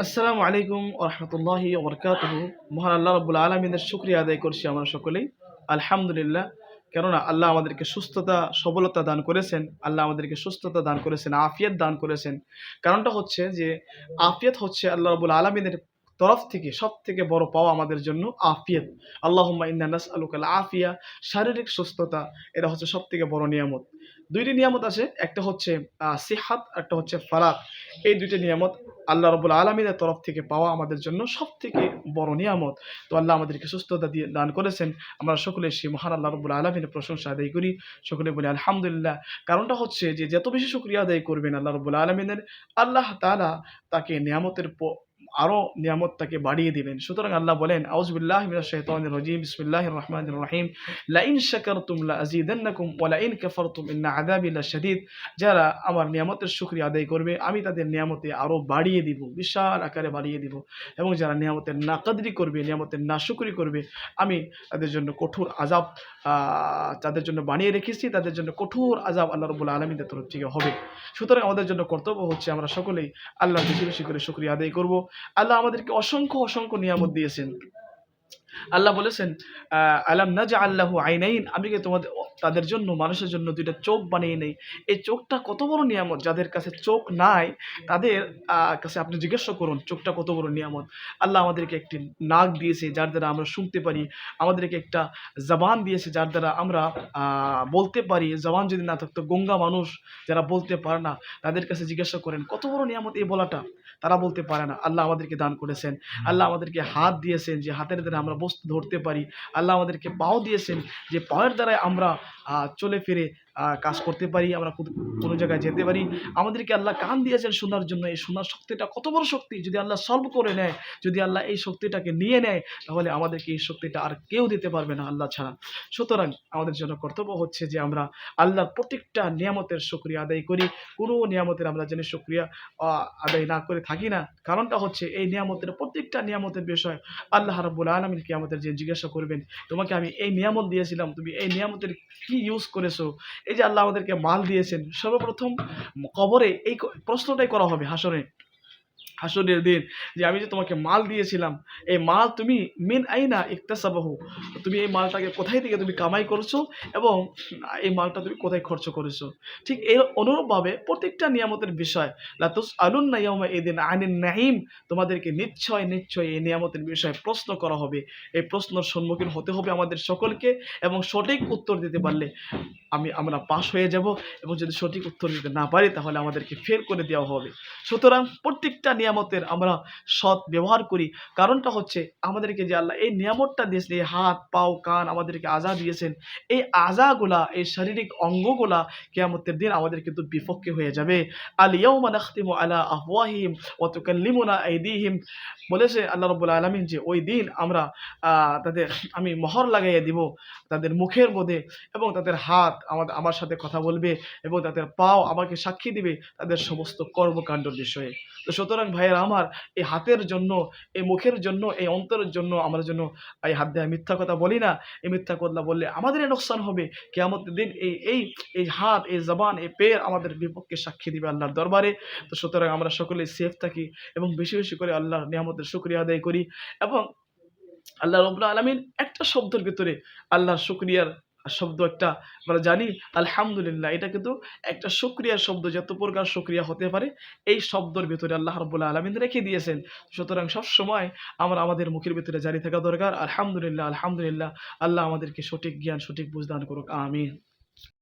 আসসালামু আলাইকুম রহমতুল্লাহি ওবরকাতহ মহান আল্লাহ রব্বুল আলমিনের শুক্রিয়া আদায় করছি আমরা সকলেই। আলহামদুলিল্লাহ। কেননা আল্লাহ আমাদেরকে সুস্থতা, সবলতা দান করেছেন। আল্লাহ আমাদেরকে সুস্থতা দান করেছেন, আফিয়াত দান করেছেন। কারণটা হচ্ছে যে, আফিয়াত হচ্ছে আল্লাহ রব্বুল আলমিনের তরফ থেকে সব থেকে বড় পাওয়া আমাদের জন্য আফিয়ত। আল্লাহ ইন্নানাস আলুকাল আফিয়া শারীরিক সুস্থতা, এটা হচ্ছে সব থেকে বড় নিয়ামত। দুইটি নিয়ামত আছে, একটা হচ্ছে সিহাত, একটা হচ্ছে ফারাক। এই দুইটি নিয়ামত আল্লাহ রবুল আলমীদের তরফ থেকে পাওয়া আমাদের জন্য সব থেকে বড় নিয়ামত। তো আল্লাহ আমাদেরকে সুস্থতা দিয়ে দান করেছেন। আমরা সকলে সেই মহান আল্লাহ রবুল আলমিনের প্রশংসা আদায় করি। সকলে বলি, আলহামদুলিল্লাহ। কারণটা হচ্ছে যে, যত বেশি শুক্রিয়া আদায় করবেন আল্লাহ রবুল আলমিনের, আল্লাহ তালা তাকে নিয়ামতের আরও নিয়ামত তাকে বাড়িয়ে দিবেন। সুতরাং আল্লাহ বলেন আউজবিল্লাহ মিনাশ শাইতানির রাজিম, বিসমিল্লাহির রহমানির রহিম। লাইন শাকারতুম লাযিদান্নাকুম ওয়া লাইন কাফারতুম ইন্না আযাবি লাশাদীদ। যারা আমার নিয়ামতের শুকরিয়া আদায় করবে, আমি তাদের নিয়ামতে আরও বাড়িয়ে দিব, বিশাল আকারে বাড়িয়ে দিব। এবং যারা নিয়ামতের নাকাদরি করবে, নিয়ামতের নাশুকরি করবে, আমি তাদের জন্য কঠোর আজাব তাদের জন্য বানিয়ে রেখেছি, তাদের জন্য কঠোর আজাব আল্লাহ রবুল আলমীদের তরফ থেকে হবে। সুতরাং আমাদের জন্য কর্তব্য হচ্ছে আমরা সকলেই আল্লাহ বেশি বেশি করে শুক্রিয়া আদায় করব। আল্লাহ আমাদেরকে অসংখ্য অসংখ্য নিয়ামত দিয়েছেন। আল্লাহ বলেছেন আহ, আলাম যে আল্লাহ আইনাইন? আমি কি তোমাদের তাদের জন্য, মানুষের জন্য দুইটা চোখ বানিয়ে নেই। এই চোখটা কত বড় নিয়ামত? যাদের কাছে চোখ নাই, তাদের কাছে আপনি জিজ্ঞাসা করুন, চোখটা কত বড় নিয়ামত? আল্লাহ আমাদেরকে একটি নাক দিয়েছে যার দ্বারা আমরা শুনতে পারি, আমাদেরকে একটা জবান দিয়েছে যার দ্বারা আমরা বলতে পারি। জবান যদি না থাকতো, গঙ্গা মানুষ যারা বলতে পারে না, তাদের কাছে জিজ্ঞাসা করেন, কত বড় নিয়ামত এই বলাটা? তারা বলতে পারে না, আল্লাহ আমাদেরকে দান করেছেন। আল্লাহ আমাদেরকে হাত দিয়েছেন যে হাতের দ্বারা আমরা বস্তু ধরতে পারি। আল্লাহ আমাদেরকে পাও দিয়েছেন যে পায়ের দ্বারাই আমরা চলে ফিরে কাজ করতে পারি, আমরা কোনো জায়গায় যেতে পারি। আমাদেরকে আল্লাহ কান দিয়েছেন শোনার জন্য, এই শোনার শক্তিটা কত বড় শক্তি? যদি আল্লাহ সলভ করে নেয়, যদি আল্লাহ এই শক্তিটাকে নিয়ে নেয়, তাহলে আমাদেরকে এই শক্তিটা আর কেউ দিতে পারবে না আল্লাহ ছাড়া। সুতরাং আমাদের জন্য কর্তব্য হচ্ছে যে আমরা আল্লাহর প্রত্যেকটা নিয়ামতের শুক্রিয়া আদায় করি। কোনো নিয়ামতের আমরা যেন শুক্রিয়া আদায় না করে থাকি না। কারণটা হচ্ছে এই নিয়ামতের প্রত্যেকটা নিয়ামতের বিষয় আল্লাহ রাব্বুল আলমিন কি আমাদের যে জিজ্ঞাসা করবেন, তোমাকে আমি এই নিয়ামত দিয়েছিলাম, তুমি এই নিয়ামতের কি ইউজ করেছ? এই যে আল্লাহ আমাদেরকে মাল দিয়েছেন সর্বপ্রথম কবরে এই প্রশ্নটাই করা হবে হাসরে হাসরের দিন যে আমি যে তোমাকে মাল দিয়েছিলাম, এই মাল তুমি মিন আইনা ইকতাসাবাহু, তুমি এই মালটাকে কোথায় থেকে তুমি কামাই করছ এবং এই মালটা তুমি কোথায় খরচ করেছ? ঠিক এর অনুরূপভাবে প্রত্যেকটা নিয়ামতের বিষয় লাতুস আলুন নাইয়ামা এদিন আইনের নাহিম তোমাদেরকে নিশ্চয় নিশ্চয় এই নিয়ামতের বিষয়ে প্রশ্ন করা হবে। এই প্রশ্নের সম্মুখীন হতে হবে আমাদের সকলকে এবং সঠিক উত্তর দিতে পারলে আমি, আমরা পাশ হয়ে যাব এবং যদি সঠিক উত্তর দিতে না পারি তাহলে আমাদেরকে ফেল করে দেওয়া হবে। সুতরাং প্রত্যেকটা নিয়ামতের আমরা সৎ ব্যবহার করি। কারণটা হচ্ছে আমাদেরকে যে আল্লাহ এই নিয়ামতটা দিয়েছেন, এই হাত, পাও, কান আমাদেরকে আজা দিয়েছেন, এই আজাগুলা, এই শারীরিক অঙ্গগুলা কেয়ামতের দিন আমাদের কিন্তু বিপক্ষে হয়ে যাবে। আল ইয়াউমা নাখতিমু আলা আফওয়াহিম ওয়া তুকাল্লিমুনা আইদিহিম। বলেছে আল্লাহ রাব্বুল আলামিন যে ওই দিন আমরা তাদের, আমি মোহর লাগাইয়ে দিব তাদের মুখের মধ্যে এবং তাদের হাত আমাদের আমার সাথে কথা বলবে এবং তাদের পাও আমাকে সাক্ষী দিবে তাদের সমস্ত কর্মকাণ্ডের বিষয়ে। তো সুতরাং ভাইয়ের আমার, এই হাতের জন্য, এই মুখের জন্য, এই অন্তরের জন্য আমরা জন্য এই হাত দেওয়া মিথ্যা কথা বলি না, এই মিথ্যা কথা বললে আমাদের নোকসান হবে। কেমন দিন এই এই এই হাত, এই জবান, এই পের আমাদের বিপক্ষে সাক্ষী দিবে আল্লাহর দরবারে। তো সুতরাং আমরা সকলে সেফ থাকি এবং বেশি বেশি করে আল্লাহর নিয়ামতের শুক্রিয়া আদায় করি এবং আল্লাহ রবুল্লা আলমিন একটা শব্দের ভিতরে আল্লাহর শুক্রিয়ার শব্দ একটা আমরা জানি, আলহামদুলিল্লাহ। এটা কিন্তু একটা শুক্রিয়ার শব্দ, যত প্রকার শুক্রিয়া হতে পারে, এই শব্দের ভিতরে আল্লাহ রবুল্লা আলমিন রেখে দিয়েছেন। সুতরাং সবসময় আমরা আমাদের মুখের ভিতরে জারি থাকা দরকার। আলহামদুলিল্লাহ আলহামদুলিল্লাহ, আল্লাহ আমাদেরকে সঠিক জ্ঞান, সঠিক বুঝদান করুক। আমিন।